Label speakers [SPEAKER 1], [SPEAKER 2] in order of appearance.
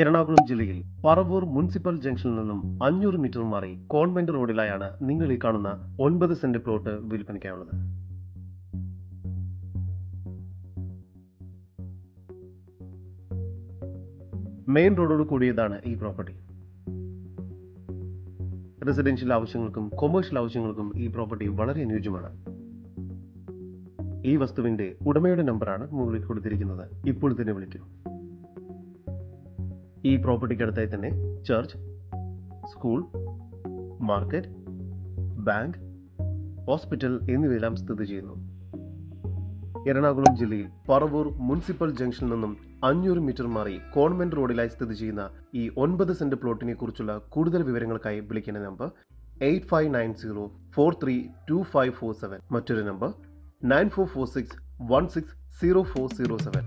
[SPEAKER 1] എറണാകുളം ജില്ലയിൽ പറവൂർ മുനിസിപ്പൽ ജംഗ്ഷനിൽ നിന്നും അഞ്ഞൂറ് മീറ്റർ മാറി കോൺവെന്റ് റോഡിലായാണ് നിങ്ങൾ ഈ കാണുന്ന ഒൻപത് സെന്റ് പ്ലോട്ട് വിൽപ്പനയ്ക്കായുള്ളത്. മെയിൻ റോഡോട് കൂടിയതാണ് ഈ പ്രോപ്പർട്ടി റെസിഡൻഷ്യൽ ആവശ്യങ്ങൾക്കും കൊമേഴ്ഷ്യൽ ആവശ്യങ്ങൾക്കും ഈ പ്രോപ്പർട്ടി വളരെ അനുയോജ്യമാണ്. ഈ വസ്തുവിന്റെ ഉടമയുടെ നമ്പറാണ് മുകളിൽ കൊടുത്തിരിക്കുന്നത്. ഇപ്പോൾ തന്നെ വിളിക്കൂ. ഈ പ്രോപ്പർട്ടിക്ക് അടുത്തായി തന്നെ church school market bank hospital എന്നിവയെല്ലാം സ്ഥിതി ചെയ്യുന്നു. എറണാകുളം ജില്ലയിൽ പറവൂർ മുനിസിപ്പൽ ജംഗ്ഷനിൽ നിന്നും അഞ്ഞൂറ് മീറ്റർ മാറി കോൺവെന്റ് റോഡിലായി സ്ഥിതി ചെയ്യുന്ന ഈ ഒൻപത് സെന്റ് പ്ലോട്ടിനെ കുറിച്ചുള്ള കൂടുതൽ വിവരങ്ങൾക്കായി വിളിക്കുന്ന number eight five nine zero four three two five four seven. മറ്റൊരു number nine four four six one six zero four zero seven.